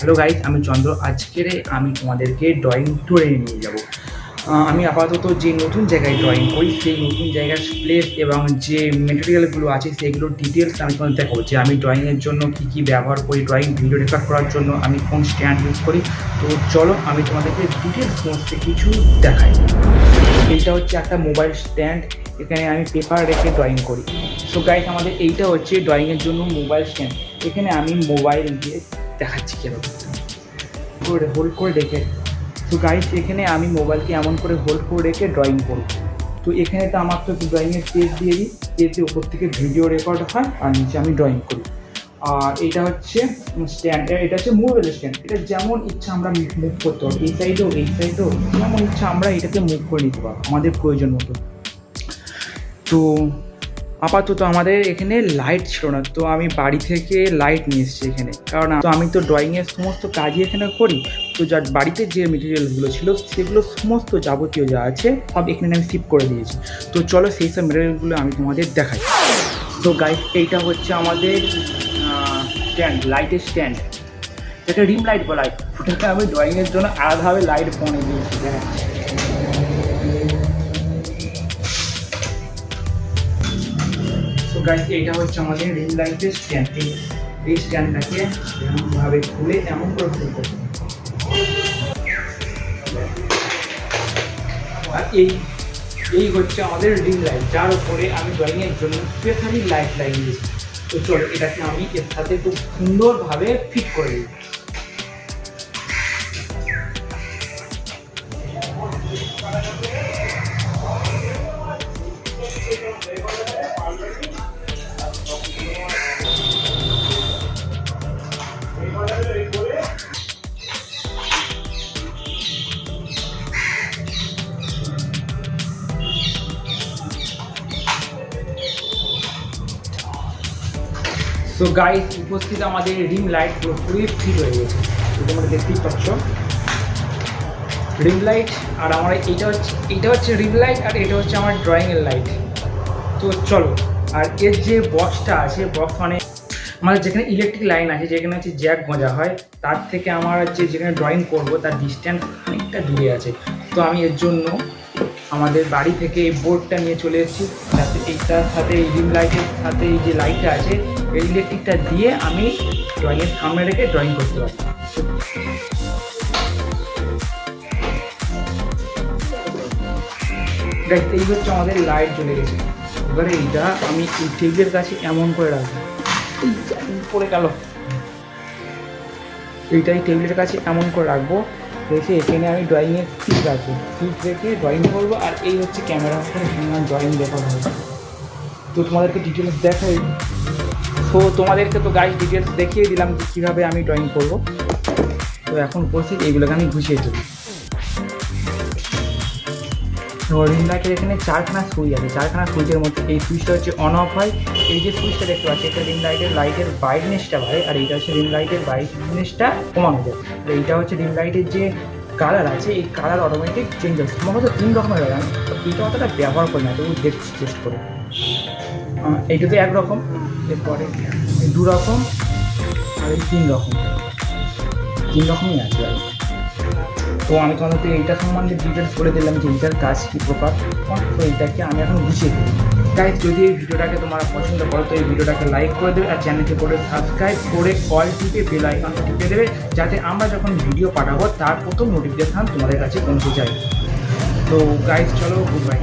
Hello guys আমি চন্দ্র। আজকের আমি তোমাদেরকে ড্রয়িং ট্যুরে নিয়ে যাব। আমি আপাতত যে নতুন জায়গায় ড্রয়িং করি, সেই নতুন জায়গার প্লেস এবং যে মেটেরিয়ালগুলো আছে, সেগুলোর ডিটেলস আমি তোমাদের দেখাবো। যে আমি ড্রয়িংয়ের জন্য কী কী ব্যবহার করি ড্রয়িং ভিডিও রেকর্ড করার জন্য আমি কোন স্ট্যান্ড ইউজ করি। তো চলো, আমি তোমাদেরকে ডিটেলস সমস্ত কিছু দেখাই। এইটা হচ্ছে একটা মোবাইল স্ট্যান্ড এখানে আমি পেপার রেখে ড্রয়িং করি। সো গাইজ আমাদের এইটা হচ্ছে ড্রয়িংয়ের জন্য মোবাইল স্ট্যান্ড এখানে আমি মোবাইল দিয়ে দেখাচ্ছি কেন? করে হোল্ড করে রেখে তো গাইজ এখানে আমি মোবাইলকে এমন করে হোল্ড করে রেখে ড্রয়িং করব। তো এখানে তো আমার তো ড্রয়িংয়ের পেজ দিয়ে দিই। পেজে উপর থেকে ভিডিও রেকর্ড হয় আর নিচে আমি ড্রয়িং করি। আর এটা হচ্ছে স্ট্যান্ড এটা হচ্ছে মুভেবল স্ট্যান্ড এটা যেমন ইচ্ছা আমরা মুভ করতে পারব। এই সাইডেও এই সাইডেও যেমন ইচ্ছা আমরা এটাকে মুভ করে নিতে পারব। আমাদের প্রয়োজন মতো। তো আপাতত আমাদের এখানে লাইট ছিল না, তো আমি বাড়ি থেকে লাইট নিয়ে এসেছি এখানে। কারণ তো আমি তো ড্রয়িংয়ের সমস্ত কাজই এখানে করি, তো যার বাড়িতে যে মেটেরিয়ালগুলো ছিল, সেগুলো সমস্ত যাবতীয় যা আছে, সব এখানে আমি শিফট করে দিয়েছি। তো চলো সেই সব মেটেরিয়ালগুলো আমি তোমাদের দেখাই। তো গাইড এইটা হচ্ছে আমাদের স্ট্যান্ড লাইটের স্ট্যান্ড এটা রিম লাইট বলা হয়। ওটাকে আমি ড্রয়িংয়ের জন্য আলাদাভাবে লাইট বনে দিয়েছি দেখাচ্ছি গাইস এটা হচ্ছে আমাদের রিল লাইটের স্ট্যান্ড এই স্ট্যান্ডটাকে এমনভাবে খুলে এমন করে। আর এই এই হচ্ছে আমাদের রিং লাইট যার উপরে আমি ড্রয়িংয়ের জন্য স্পেশালি লাইট লাগিয়েছি তো চলো, এটাকে আমি এর সাথে খুব সুন্দরভাবে ফিট করে দিই তো গাইস উপস্থিত আমাদের রিম লাইট পুরো পুরোপুরি ফিট হয়ে গেছে। তো তোমরা দেখতেই পাচ্ছ। রিম লাইট, আর আমার এইটা হচ্ছে এইটা হচ্ছে রিম লাইট, আর এটা হচ্ছে আমার ড্রয়িংয়ের লাইট তো চলো, আর এর যে বক্সটা আছে বক্স মানে আমাদের যেখানে ইলেকট্রিক লাইন আছে, যেখানে হচ্ছে জ্যাক গোঁজা হয়, তার থেকে আমার হচ্ছে যেখানে ড্রয়িং করব, তার ডিস্ট্যান্স অনেকটা দূরে আছে। তো আমি এর জন্য আমাদের বাড়ি থেকে এই বোর্ডটা নিয়ে চলে এসেছি। যাতে এইটার সাথে এই রিম লাইটের সাথে এই যে লাইটটা আছে এই ইলেকট্রিকটা দিয়ে আমি ড্রয়িংয়ের সামনে রেখে ড্রয়িং করতে পারি Guys, এই হচ্ছে আমাদের লাইট জ্বলে গেছে। এবারে এইটা আমি টেবিলের কাছে এমন করে রাখব। পড়ে গেল। এইটাই টেবিলের কাছে এমন করে রাখব। রেখে এখানে আমি ড্রয়িংয়ের ফিট রাখব। ফিট রেখে ড্রয়িং করব আর এই হচ্ছে ক্যামেরা ড্রয়িং দেখা হবে তো তোমাদেরকে ডিটেলস দেখাই। তো তোমাদেরকে তো গাইড ডিটেলস দেখিয়ে দিলাম যে কীভাবে আমি ড্রয়িং করব। তো এখন করছি, এইগুলোকে আমি গুছিয়ে দেবো তো লাইটের এখানে চারখানা সুইচ আছে। চারখানা সুইচের মধ্যে এই সুইচটা হচ্ছে অন অফ হয়। এই যে সুইচটা দেখতে পাচ্ছি, এটা রিং লাইটের লাইটের ব্রাইটনেসটা বাড়ে আর এইটা হচ্ছে রিং লাইটের ব্রাইটনেসটা কমানো যায়। আর এইটা হচ্ছে রিং লাইটের যে কালার আছে, এই কালার অটোমেটিক চেঞ্জ হচ্ছে সম্ভবত তিন রকমের হয়, আমি এইটা অতটা ব্যবহার করি না, তবু দেখছি চেস্ট করে। এইটা তো একরকম এরপরে দু রকম আর তিন রকম। তিন রকমই আছে আর তো আমি তোমাদেরকে এইটা সম্বন্ধে ডিটেলস বলে দিলাম যে এইটার কাজ কী প্রকার তো এইটাকে আমি এখন গুছিয়ে দিই গাইজ যদি এই ভিডিওটাকে তোমরা পছন্দ করো, তো এই ভিডিওটাকে লাইক করে দেবে আর চ্যানেলকে করে সাবস্ক্রাইব করে অল টিপে বেল আইকনটা টিপে দেবে, যাতে আমরা যখন ভিডিও পাঠাবো, তার প্রথম নোটিফিকেশান তোমাদের কাছে পৌঁছে যায়। তো গাইজ চলো গুড বাই